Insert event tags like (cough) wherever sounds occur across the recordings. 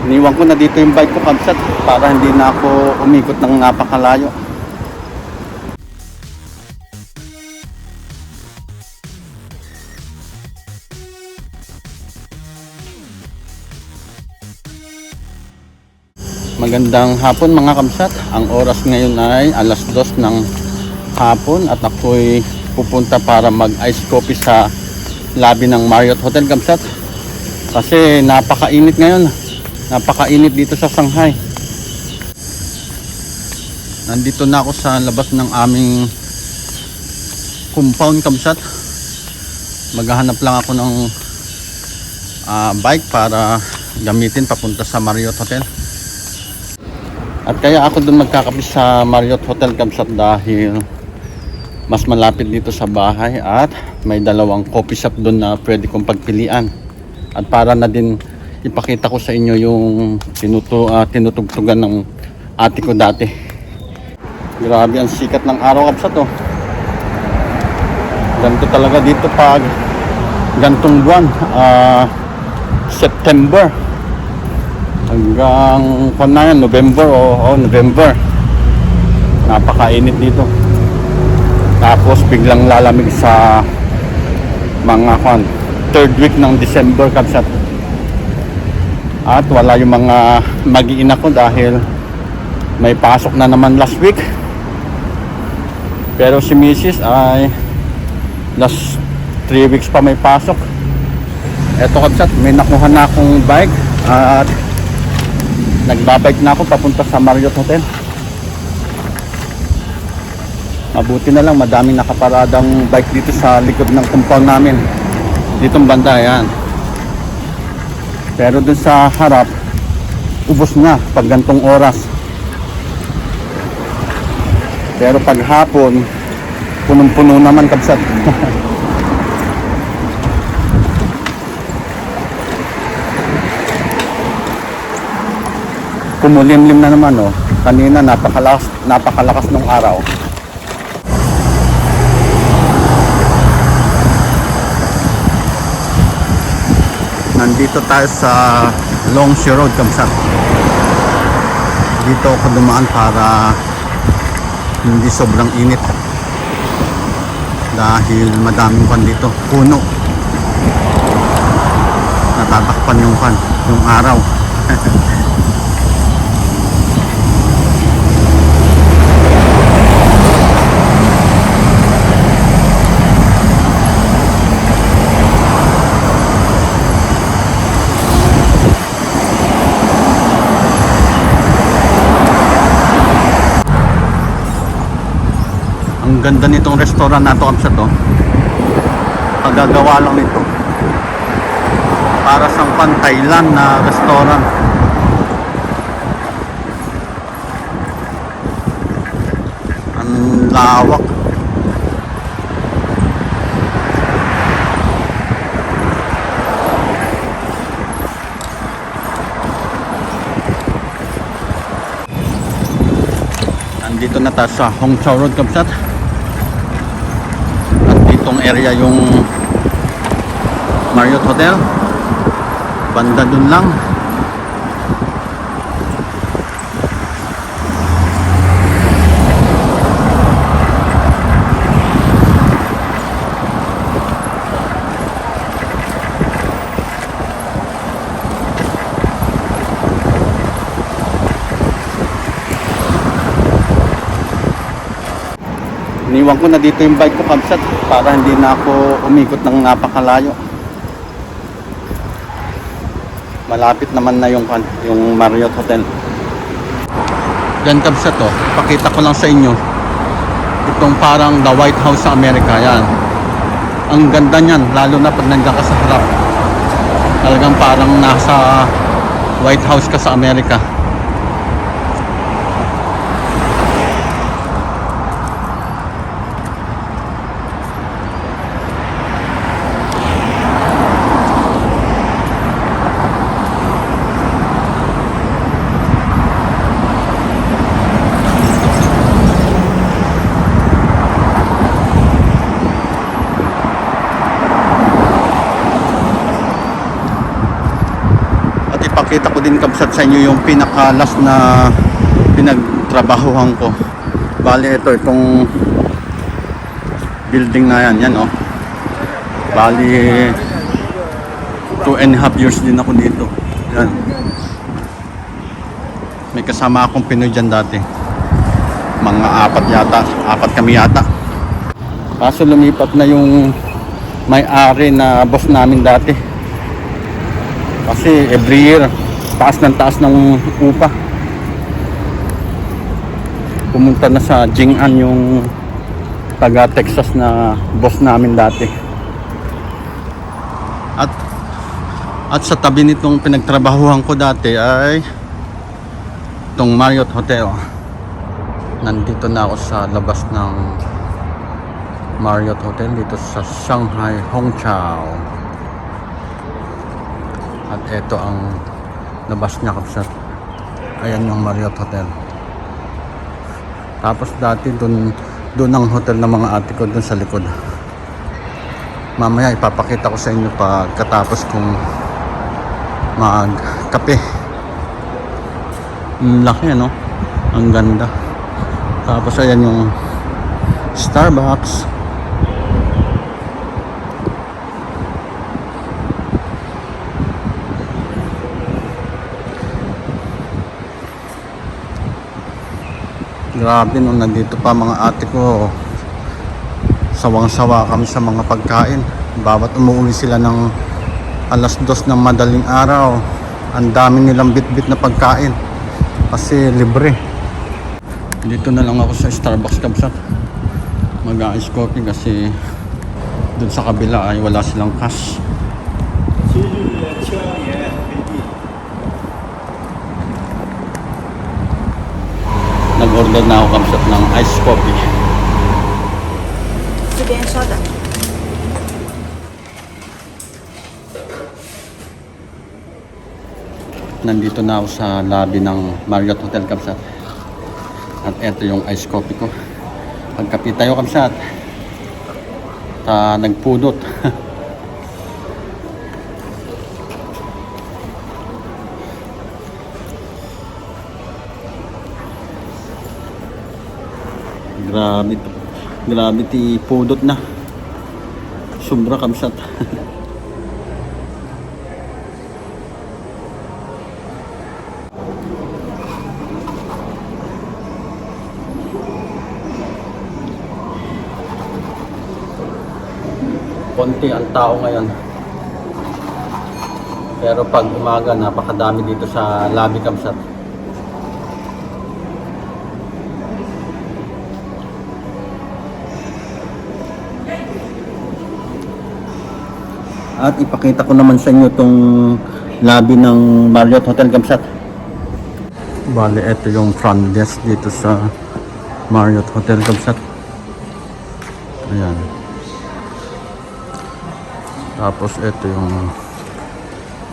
Iniwan ko na dito yung bike ko kamsat para hindi na ako umikot ng napakalayo. Magandang hapon mga kamsat. Ang oras ngayon ay alas dos ng hapon at ako'y pupunta para mag ice coffee sa lobby ng Marriott Hotel kamsat. Kasi napakainit ngayon. Napakainit dito sa Shanghai. Nandito na ako sa labas ng aming compound kamsat. Maghahanap lang ako ng ah, bike para gamitin papunta sa Marriott Hotel. At kaya ako doon magkakape sa Marriott Hotel Kamsat dahil mas malapit dito sa bahay at may dalawang coffee shop doon na pwede kong pagpilian. At para na din ipakita ko sa inyo yung tinutu ah, tinutugtugan ng ate ko dati. Grabe ang sikat ng araw kapsat oh. Ganito talaga dito pag gantong buwan, ah, September hanggang kung na yan, November o oh, November napakainit dito tapos biglang lalamig sa mga kwan, third week ng December kapsat at wala yung mga mag-iina ko dahil may pasok na naman last week. Pero si Mrs. ay last 3 weeks pa may pasok. Eto kapsat may nakuha na akong bike at nagbabike na ako papunta sa Marriott Hotel. Mabuti na lang madaming nakaparadang bike dito sa likod ng compound namin. Ditong banda yan pero dun sa harap ubos na pag gantong oras pero pag hapon punong-puno naman kabsat (laughs) kumulimlim na naman oh. Kanina napakalakas napakalakas ng araw. Nandito tayo sa Longshore Road, Kamsat. Dito ako dumaan para hindi sobrang init. Dahil madaming pan dito, puno. Natatakpan yung pan, yung araw. (laughs) Ganda nitong restaurant na to, Kamsat, oh. Pagagawa lang nito. Para sa pan Thailand na restaurant. Ang lawak. Nandito na tayo sa Hongqiao Road, Kamsat. At ditong area yung Marriott Hotel. Banda dun lang. Iniwan ko na dito yung bike ko kamsat para hindi na ako umikot ng napakalayo. Malapit naman na yung yung Marriott Hotel. Yan kamsat to, pakita ko lang sa inyo. Itong parang the White House sa Amerika yan. Ang ganda niyan, lalo na pag nandiyan ka sa harap. Talagang parang nasa White House ka sa Amerika. Ipapakita ko din kabsat sa inyo yung pinaka last na pinagtrabahuhan ko. Bali ito itong building na yan yan oh. Bali two and a half years din ako dito. Yan. May kasama akong Pinoy dyan dati. Mga apat yata apat kami yata. Kaso lumipat na yung may-ari na boss namin dati kasi every year taas ng taas ng upa. Pumunta na sa Jing'an yung taga Texas na boss namin dati. At at sa tabi nitong pinagtrabahuhan ko dati ay itong Marriott Hotel. Nandito na ako sa labas ng Marriott Hotel dito sa Shanghai Hongqiao at ito ang labas niya kapsat ayan yung Marriott Hotel. Tapos dati dun dun ang hotel ng mga ate ko dun sa likod. Mamaya ipapakita ko sa inyo pagkatapos kong magkape. Ang laki ano ang ganda. Tapos ayan yung Starbucks Grabe nung nandito pa mga ate ko. Sawang-sawa kami sa mga pagkain. Bawat umuwi sila ng alas dos ng madaling araw Ang dami nilang bit-bit na pagkain. Kasi libre. Dito na lang ako sa Starbucks Kabsat Mag-ice coffee kasi Doon sa kabila ay wala silang cash Doon na ako kamsot ng ice coffee. Sige, and soda. Nandito na ako sa lobby ng Marriott Hotel Kamsat. At ito yung ice coffee ko. Pagkapit tayo Kamsat. Ta nagpudot. (laughs) grabe to grabe ti pudot na sobra Kamsat konti ang tao ngayon. Pero pag umaga, napakadami dito sa Labi Kamsat. At ipakita ko naman sa inyo itong labi ng Marriott Hotel Kamsat. Bale, ito yung front desk dito sa Marriott Hotel Kamsat. Ayan. Tapos ito yung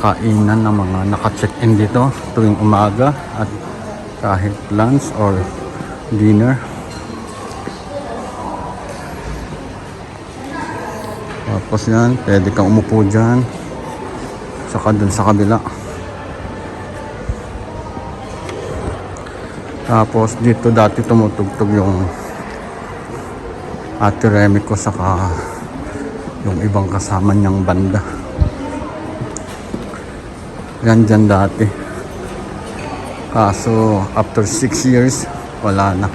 kainan ng mga naka-check-in dito tuwing umaga at kahit lunch or dinner. Tapos yan, pwede kang umupo dyan. Saka dun sa kabila. Tapos dito dati tumutugtog yung Ate Remy ko saka yung ibang kasama niyang banda. Yan dyan dati. Kaso after 6 years, wala na.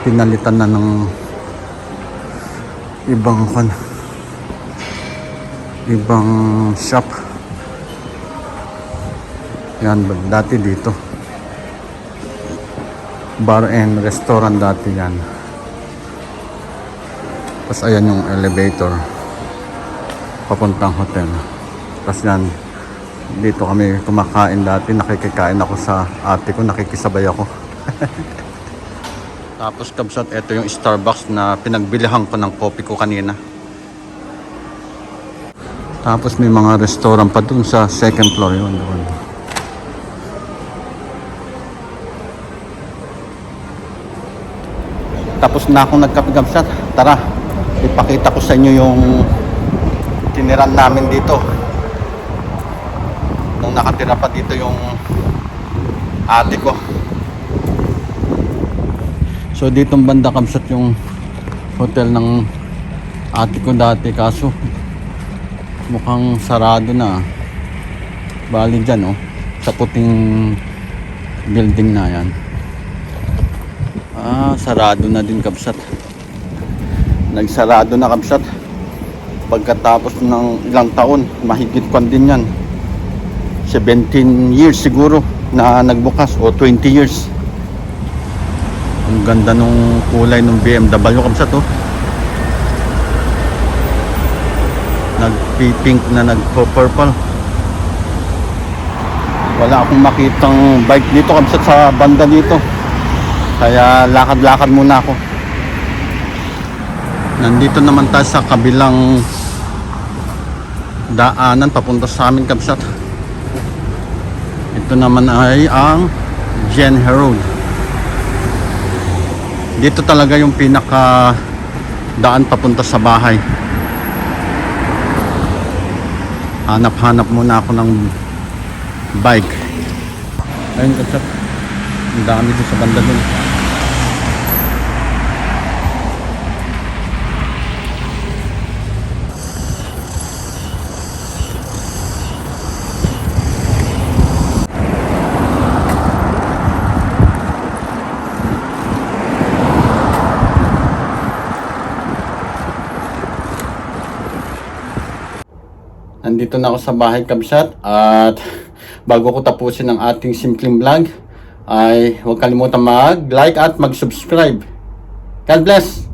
Pinalitan na ng ibang kan ibang shop. Yan, dati dito. Bar and restaurant dati yan. Tapos ayan yung elevator papuntang hotel. Tapos yan, dito kami kumakain dati. Nakikikain ako sa ate ko, nakikisabay ako. (laughs) Tapos kabsat, ito yung Starbucks na pinagbilihan ko ng coffee ko kanina. Tapos may mga restaurant pa dun sa second floor yun. Doon. Tapos na akong nagkapigamsat. Tara, ipakita ko sa inyo yung tiniran namin dito. nung nakatira pa dito yung ate ko. So ditong banda kamsat yung hotel ng ate ko dati kaso mukhang sarado na. Bali dyan oh, sa puting building na yan. Ah, sarado na din kapsat. Nagsarado na kapsat. Pagkatapos ng ilang taon, mahigit kwan din yan. 17 years siguro na nagbukas o 20 years. Ang ganda nung kulay ng BMW kapsat oh. Nagpi-pink na nagpo-purple. Wala akong makitang bike dito kapsat sa banda dito. Kaya lakad-lakad muna ako. Nandito naman tayo sa kabilang daanan papunta sa amin kapsat. Ito naman ay ang Jenhe Road. Dito talaga yung pinaka daan papunta sa bahay. Hanap-hanap muna ako ng bike. Ayun kapsat. Ang dami dito sa banda dun. Nandito na ako sa bahay kabsat at bago ko tapusin ang ating simpleng vlog ay huwag kalimutan mag-like at mag-subscribe. God bless!